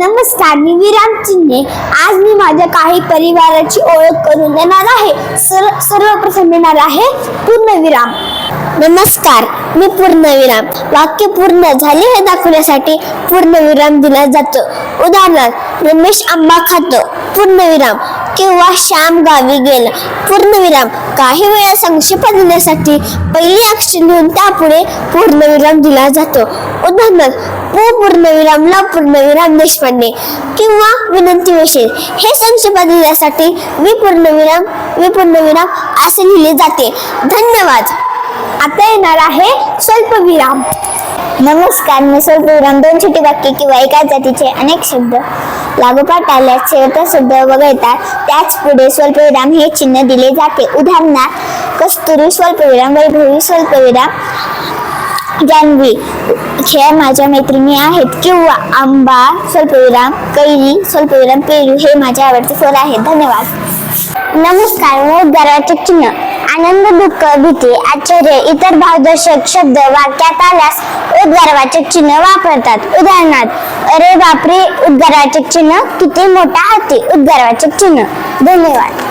नमस्कार मी विराम चिन्हे. आज मी माझ्या काही परिवाराची ओळख करून देणार आहे. सर्व सर्वप्रथम येणार आहे पूर्णविराम नमस्कार मी पूर्णविराम वाक्य पूर्ण झाले हे दाखवण्यासाठी पूर्णविराम दिला जातो. उदाहरणार्थ रमेश आंबा खातो. पूर्णविराम किंवा श्याम गावी गेला. पूर्णविराम. काही वेळा संक्षेप देण्यासाठी पहिली अक्षर लिहून त्यापुढे पूर्णविराम दिला जातो. उदाहरणार्थ पू पूर्णविराम ला पूर्णविराम देशपांडे किंवा विनंती विशेष हे संक्षेप देण्यासाठी वि पूर्णविराम वि पूर्णविराम असे लिहिले जाते. धन्यवाद. आता येणार आहे स्वल्पविराम. नमस्कार मी स्वल्पविराम दोन छोटी वाक्य किंवा एका जातीचे अनेक शब्द लागोपाठ आल्यास शेवटचा शब्द वगळता त्याच पुढे स्वल्पविराम हे चिन्ह दिले जाते. उदाहरणार्थ कस्तुरी स्वल्पविराम वैभवी स्वल्पविराम जान्हवी खेळ माझ्या मैत्रिणी आहेत किंवा आंबा स्वल्पविराम कैरी स्वल्पविराम पेरू हे माझे आवडते फळ आहेत. धन्यवाद. नमस्कार मी चिन्ह. आनंद दुःख भीती आश्चर्य इतर भावदर्शक शब्द वाक्यात आल्यास उद्गारवाचक चिन्ह वापरतात. उदाहरणार्थ अरे बापरे उद्गारवाचक चिन्ह किती मोठा हाती उद्गारवाचक चिन्ह. धन्यवाद.